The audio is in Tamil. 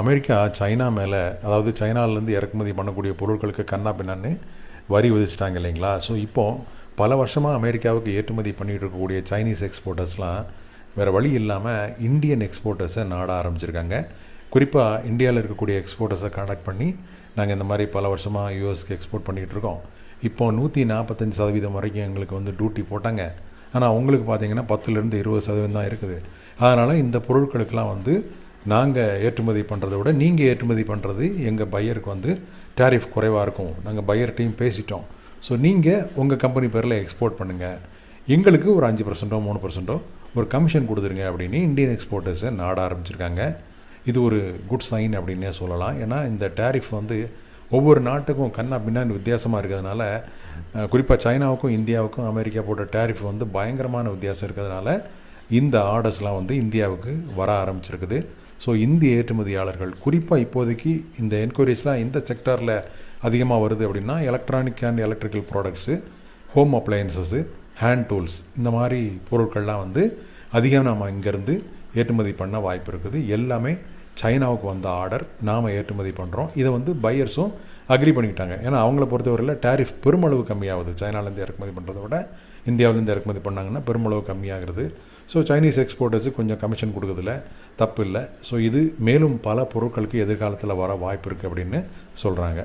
அமெரிக்கா சைனா மேலே அதாவது சைனாலேருந்து இறக்குமதி பண்ணக்கூடிய பொருட்களுக்கு கண்ணா பின்னான்னு வரி விதிச்சிட்டாங்க இல்லைங்களா? ஸோ இப்போது பல வருஷமாக அமெரிக்காவுக்கு ஏற்றுமதி பண்ணிகிட்டு இருக்கக்கூடிய சைனீஸ் எக்ஸ்போர்ட்டர்ஸ்லாம் வேறு வழி இல்லாமல் இந்தியன் எக்ஸ்போர்ட்டர்ஸை நாட ஆரம்பிச்சிருக்காங்க. குறிப்பாக இந்தியாவில் இருக்கக்கூடிய எக்ஸ்போர்ட்டர்ஸை கான்டாக்ட் பண்ணி நாங்கள் இந்த மாதிரி பல வருஷமாக யூஎஸ்க்கு எக்ஸ்போர்ட் பண்ணிகிட்டு இருக்கோம். இப்போ நூற்றி நாற்பத்தஞ்சு சதவீதம் வரைக்கும் எங்களுக்கு வந்து டியூட்டி போட்டாங்க. ஆனால் அவங்களுக்கு பார்த்தீங்கன்னா பத்துலேருந்து இருபது சதவீதம் தான் இருக்குது. அதனால் இந்த பொருட்களுக்கெல்லாம் வந்து நாங்கள் ஏற்றுமதி பண்ணுறதை விட நீங்கள் ஏற்றுமதி பண்ணுறது எங்கள் பையருக்கு வந்து டேரிஃப் குறைவாக இருக்கும். நாங்கள் பையர்கிட்டையும் பேசிட்டோம். ஸோ நீங்கள் உங்கள் கம்பெனி பேரில் எக்ஸ்போர்ட் பண்ணுங்கள் எங்களுக்கு ஒரு அஞ்சு பர்சன்ட்டோ மூணு பர்சன்ட்டோ ஒரு கமிஷன் கொடுத்துருங்க அப்படின்னு இந்தியன் எக்ஸ்போர்ட்டர்ஸை நாட ஆரம்பிச்சிருக்காங்க. இது ஒரு குட் சைன் அப்படின்னே சொல்லலாம். ஏன்னா இந்த டேரிஃப் வந்து ஒவ்வொரு நாட்டுக்கும் கண்ணா பின்னான்னு வித்தியாசமாக இருக்கிறதுனால குறிப்பாக சைனாவுக்கும் இந்தியாவுக்கும் அமெரிக்கா போட்ட டேரிஃப் வந்து பயங்கரமான வித்தியாசம் இருக்கிறதுனால இந்த ஆர்டர்ஸ்லாம் வந்து இந்தியாவுக்கு வர ஆரம்பிச்சிருக்குது. ஸோ இந்திய ஏற்றுமதியாளர்கள் குறிப்பாக இப்போதைக்கு இந்த என்கொயரிஸ்லாம் எந்த செக்டாரில் அதிகமாக வருது அப்படின்னா electronic and electrical products home appliances hand tools இந்த மாதிரி பொருட்கள்லாம் வந்து அதிகம் நாம் இங்கேருந்து ஏற்றுமதி பண்ண வாய்ப்பு இருக்குது. எல்லாமே சைனாவுக்கு வந்த ஆர்டர் நாம் ஏற்றுமதி பண்ணுறோம் இதை வந்து பையர்ஸும் அக்ரி பண்ணிக்கிட்டாங்க. ஏன்னா அவங்கள பொறுத்தவரையில் டேரிஃப் பெருமளவு கம்மியாகுது. சைனாலேருந்து இறக்குமதி பண்ணுறத விட இந்தியாவிலேருந்து இறக்குமதி பண்ணாங்கன்னா பெருமளவு கம்மியாகிறது. ஸோ சைனீஸ் எக்ஸ்போர்ட்டர்ஸு கொஞ்சம் கமிஷன் கொடுக்குறதுல தப்பு இல்லை ஸோ இது மேலும் பல பொருட்களுக்கு எதிர்காலத்தில் வர வாய்ப்பு இருக்குது அப்படின்னு சொல்கிறாங்க